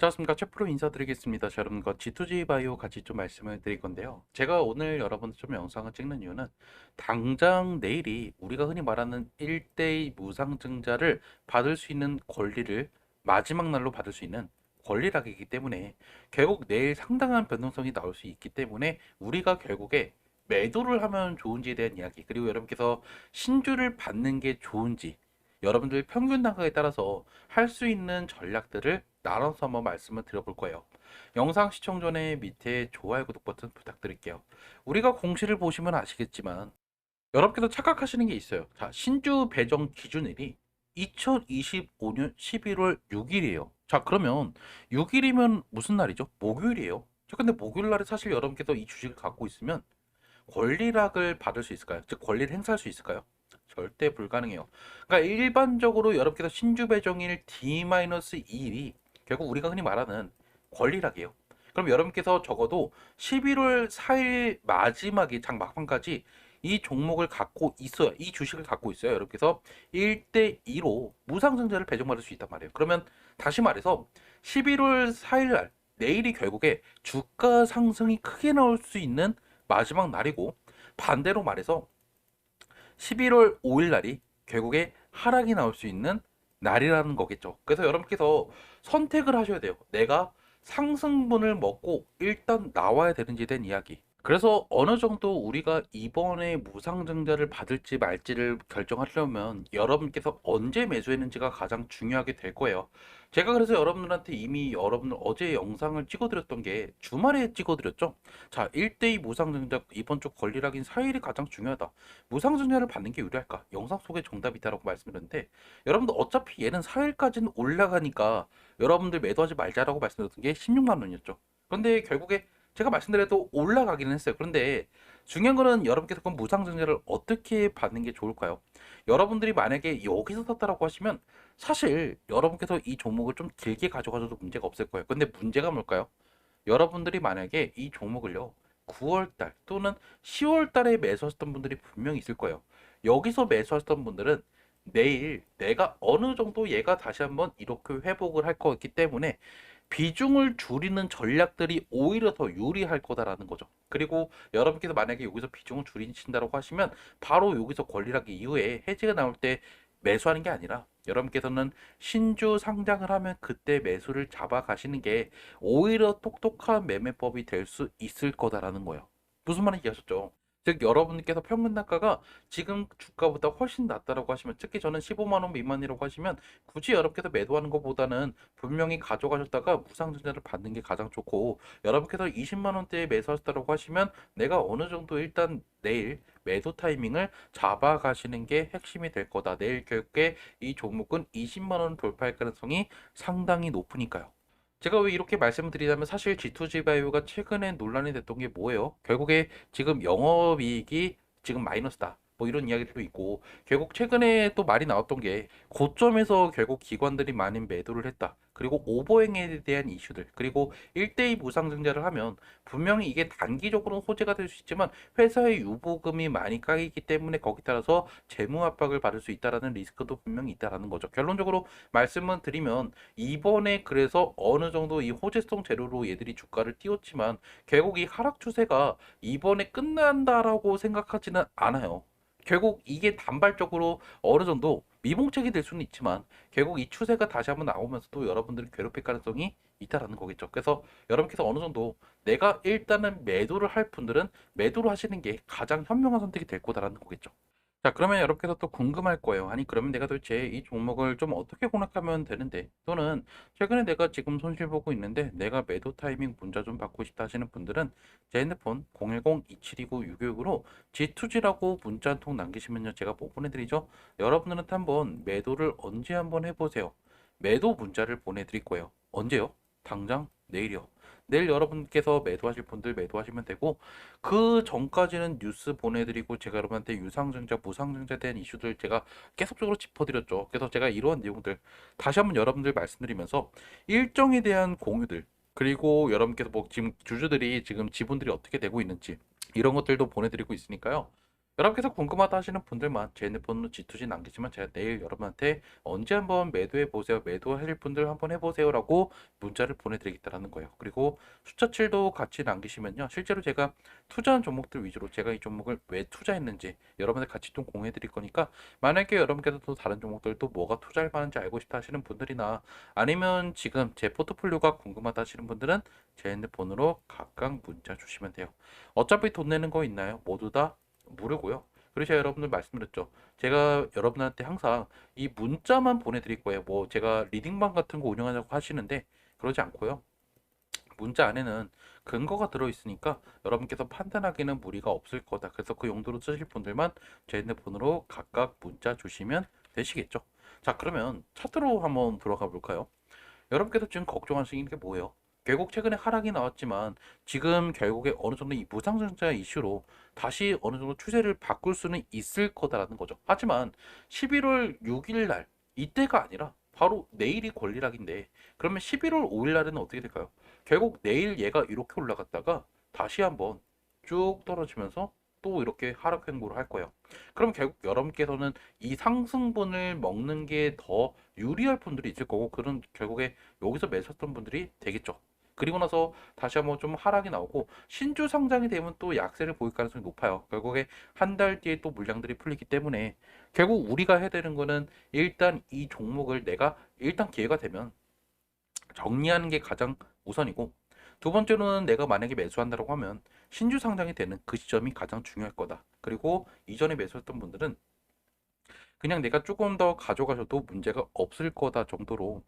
안녕하십니까 최프로 인사드리겠습니다. 자, 여러분과 G2G 바이오 같이 좀 말씀을 드릴 건데요. 제가 오늘 여러분 좀 영상을 찍는 이유는 당장 내일이 우리가 흔히 말하는 1대2 무상증자를 받을 수 있는 권리를 마지막 날로 받을 수 있는 권리락이기 때문에 결국 내일 상당한 변동성이 나올 수 있기 때문에 우리가 결국에 매도를 하면 좋은지에 대한 이야기 그리고 여러분께서 신주를 받는 게 좋은지 여러분들 평균 단가에 따라서 할 수 있는 전략들을 나눠서 한번 말씀을 드려볼 거예요. 영상 시청 전에 밑에 좋아요, 구독 버튼 부탁드릴게요. 우리가 공시를 보시면 아시겠지만 여러분께서 착각하시는 게 있어요. 자, 신주 배정 기준일이 2025년 11월 6일이에요. 자, 그러면 6일이면 무슨 날이죠? 목요일이에요. 자, 근데 목요일 날에 사실 여러분께서 이 주식을 갖고 있으면 권리락을 받을 수 있을까요? 즉 권리를 행사할 수 있을까요? 절대 불가능해요. 그러니까 일반적으로 여러분께서 신주 배정일 D-2일이 결국 우리가 흔히 말하는 권리락이에요. 그럼 여러분께서 적어도 11월 4일 마지막에 장 막판까지 이 종목을 갖고 있어야 이 주식을 갖고 있어야 여러분께서 1대 2로 무상증자를 배정받을 수 있단 말이에요. 그러면 다시 말해서 11월 4일 날 내일이 결국에 주가 상승이 크게 나올 수 있는 마지막 날이고 반대로 말해서 11월 5일 날이 결국에 하락이 나올 수 있는 날이라는 거겠죠. 그래서 여러분께서 선택을 하셔야 돼요. 내가 상승분을 먹고 일단 나와야 되는지에 대한 이야기. 그래서 어느 정도 우리가 이번에 무상증자를 받을지 말지를 결정하려면 여러분께서 언제 매수했는지가 가장 중요하게 될 거예요. 제가 그래서 여러분들한테 이미 여러분들 어제 영상을 찍어드렸던 게 주말에 찍어드렸죠. 자, 1대2 무상증자 이번 주 권리락인 4일이 가장 중요하다. 무상증자를 받는 게 유리할까? 영상 속에 정답이 있다라고 말씀드렸는데 여러분들 어차피 얘는 4일까지는 올라가니까 여러분들 매도하지 말자라고 말씀드렸던 게 16만 원이었죠. 그런데 결국에 제가 말씀드려도 올라가기는 했어요. 그런데 중요한 거는 여러분께서 그럼 무상증자를 어떻게 받는 게 좋을까요? 여러분들이 만약에 여기서 샀다라고 하시면 사실 여러분께서 이 종목을 좀 길게 가져가셔도 문제가 없을 거예요. 근데 문제가 뭘까요? 여러분들이 만약에 이 종목을요 9월달 또는 10월달에 매수하셨던 분들이 분명히 있을 거예요. 여기서 매수하셨던 분들은 내일 내가 어느 정도 얘가 다시 한번 이렇게 회복을 할 거기 때문에 비중을 줄이는 전략들이 오히려 더 유리할 거다라는 거죠. 그리고 여러분께서 만약에 여기서 비중을 줄이신다고 하시면 바로 여기서 권리락 이후에 해지가 나올 때 매수하는 게 아니라 여러분께서는 신주 상장을 하면 그때 매수를 잡아 가시는 게 오히려 똑똑한 매매법이 될 수 있을 거다라는 거예요. 무슨 말인지 아셨죠? 즉 여러분께서 평균 단가가 지금 주가보다 훨씬 낮다라고 하시면 특히 저는 15만 원 미만이라고 하시면 굳이 여러분께서 매도하는 것보다는 분명히 가져가셨다가 무상증자를 받는 게 가장 좋고 여러분께서 20만 원대에 매수하셨다고 하시면 내가 어느 정도 일단 내일 매도 타이밍을 잡아 가시는 게 핵심이 될 거다. 내일 결국에 이 종목은 20만 원 돌파할 가능성이 상당히 높으니까요. 제가 왜 이렇게 말씀드리냐면 사실 G2G 바이오가 최근에 논란이 됐던 게 뭐예요? 결국에 지금 영업이익이 지금 마이너스다. 뭐 이런 이야기도 있고 결국 최근에 또 말이 나왔던 게 고점에서 결국 기관들이 많이 매도를 했다. 그리고 오버행에 대한 이슈들 그리고 1대2 무상 증자를 하면 분명히 이게 단기적으로는 호재가 될 수 있지만 회사의 유보금이 많이 까이기 때문에 거기 따라서 재무 압박을 받을 수 있다라는 리스크도 분명히 있다라는 거죠. 결론적으로 말씀을 드리면 이번에 그래서 어느 정도 이 호재성 재료로 얘들이 주가를 띄웠지만 결국 이 하락 추세가 이번에 끝난다라고 생각하지는 않아요. 결국 이게 단발적으로 어느 정도 미봉책이 될 수는 있지만 결국 이 추세가 다시 한번 나오면서도 여러분들을 괴롭힐 가능성이 있다라는 거겠죠. 그래서 여러분께서 어느 정도 내가 일단은 매도를 할 분들은 매도를 하시는 게 가장 현명한 선택이 될 거다라는 거겠죠. 자, 그러면 여러분께서 또 궁금할 거예요. 아니, 그러면 내가 도대체 이 종목을 좀 어떻게 공략하면 되는데, 또는 최근에 내가 지금 손실 보고 있는데, 내가 매도 타이밍 문자 좀 받고 싶다 하시는 분들은 제 핸드폰 010-2729-666으로 G2G라고 문자 한 통 남기시면요. 제가 뭐 보내드리죠? 여러분들한테 한번 매도를 언제 한번 해보세요. 매도 문자를 보내드릴 거예요. 언제요? 당장 내일이요. 내일 여러분께서 매도하실 분들 매도하시면 되고 그 전까지는 뉴스 보내드리고 제가 여러분한테 유상증자, 무상증자에 대한 이슈들 제가 계속적으로 짚어드렸죠. 그래서 제가 이러한 내용들 다시 한번 여러분들 말씀드리면서 일정에 대한 공유들 그리고 여러분께서 뭐 지금 주주들이 지금 지분들이 어떻게 되고 있는지 이런 것들도 보내드리고 있으니까요. 여러분께서 궁금하다 하시는 분들만 제 핸드폰으로 G2G 남기시면 제가 내일 여러분한테 언제 한번 매도해 보세요. 매도할 분들 한번 해보세요라고 문자를 보내드리겠다라는 거예요. 그리고 숫자 7도 같이 남기시면요. 실제로 제가 투자한 종목들 위주로 제가 이 종목을 왜 투자했는지 여러분들 같이 좀 공유해 드릴 거니까 만약에 여러분께서 또 다른 종목들 또 뭐가 투자할 만한지 알고 싶다 하시는 분들이나 아니면 지금 제 포트폴리오가 궁금하다 하시는 분들은 제 핸드폰으로 각각 문자 주시면 돼요. 어차피 돈 내는 거 있나요? 모두 다 무료고요. 제가 여러분들 말씀드렸죠. 제가 여러분한테 항상 이 문자만 보내드릴 거예요. 뭐 제가 리딩방 같은 거 운영하자고 하시는데 그러지 않고요. 문자 안에는 근거가 들어있으니까 여러분께서 판단하기는 무리가 없을 거다. 그래서 그 용도로 쓰실 분들만 제 핸드폰으로 각각 문자 주시면 되시겠죠. 자, 그러면 차트로 한번 들어가 볼까요? 여러분께서 지금 걱정하시는 게 뭐예요? 결국 최근에 하락이 나왔지만 지금 결국에 어느 정도 이 무상증자 이슈로 다시 어느 정도 추세를 바꿀 수는 있을 거다라는 거죠. 하지만 11월 6일 날 이때가 아니라 바로 내일이 권리락인데 그러면 11월 5일 날에는 어떻게 될까요? 결국 내일 얘가 이렇게 올라갔다가 다시 한번 쭉 떨어지면서 또 이렇게 하락 행보를 할 거예요. 그럼 결국 여러분께서는 이 상승분을 먹는 게 더 유리할 분들이 있을 거고 그런 결국에 여기서 매수했던 분들이 되겠죠. 그리고 나서 다시 한번 좀 하락이 나오고 신주 상장이 되면 또 약세를 보일 가능성이 높아요. 결국에 한 달 뒤에 또 물량들이 풀리기 때문에 결국 우리가 해야 되는 거는 일단 이 종목을 내가 일단 기회가 되면 정리하는 게 가장 우선이고 두 번째로는 내가 만약에 매수한다고 하면 신주 상장이 되는 그 시점이 가장 중요할 거다. 그리고 이전에 매수했던 분들은 그냥 내가 조금 더 가져가셔도 문제가 없을 거다 정도로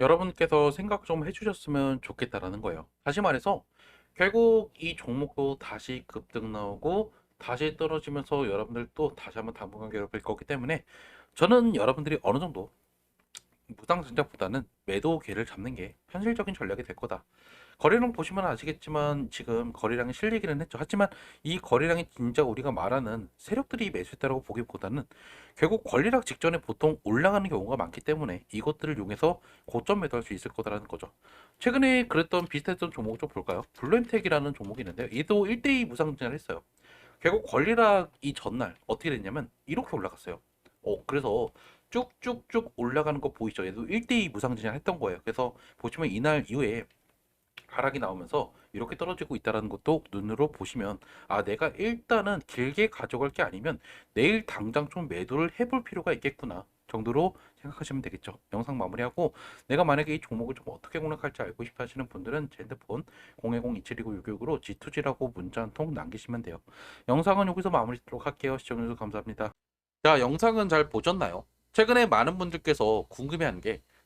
여러분께서 생각 좀 해주셨으면 좋겠다라는 거예요. 다시 말해서 결국 이 종목도 다시 급등 나오고 다시 떨어지면서 여러분들 또 다시 한번 당분간 괴롭힐 거기 때문에 저는 여러분들이 어느 정도 무당 전략보다는 매도 기회를 잡는 게 현실적인 전략이 될 거다. 거래량 보시면 아시겠지만 지금 거래량이 실리기는 했죠. 하지만 이 거래량이 진짜 우리가 말하는 세력들이 매수했다고 보기보다는 결국 권리락 직전에 보통 올라가는 경우가 많기 때문에 이것들을 이용해서 고점 매도할 수 있을 거다라는 거죠. 최근에 그랬던 비슷했던 종목 좀 볼까요? 블루엔텍이라는 종목이 있는데요. 얘도 1대2 무상증을 했어요. 결국 권리락 이 전날 어떻게 됐냐면 이렇게 올라갔어요. 어, 그래서 쭉쭉쭉 올라가는 거 보이죠? 얘도 1대2 무상증을 했던 거예요. 그래서 보시면 이날 이후에 하락이 나오면서 이렇게 떨어지고 있다는 것도 눈으로 보시면 아 내가 일단은 길게 가져갈 게 아니면 내일 당장 좀 매도를 해볼 필요가 있겠구나 정도로 생각하시면 되겠죠. 영상 마무리하고 내가 만약에 이 종목을 좀 어떻게 공략할지 알고 싶어 하시는 분들은 제 핸드폰 010-2729-666으로 G2G라고 문자 한 통 남기시면 돼요. 영상은 여기서 마무리 하도록 할게요. 시청해주셔서 감사합니다. 자 영상은 잘 보셨나요? 최근에 많은 분들께서 궁금해하는 게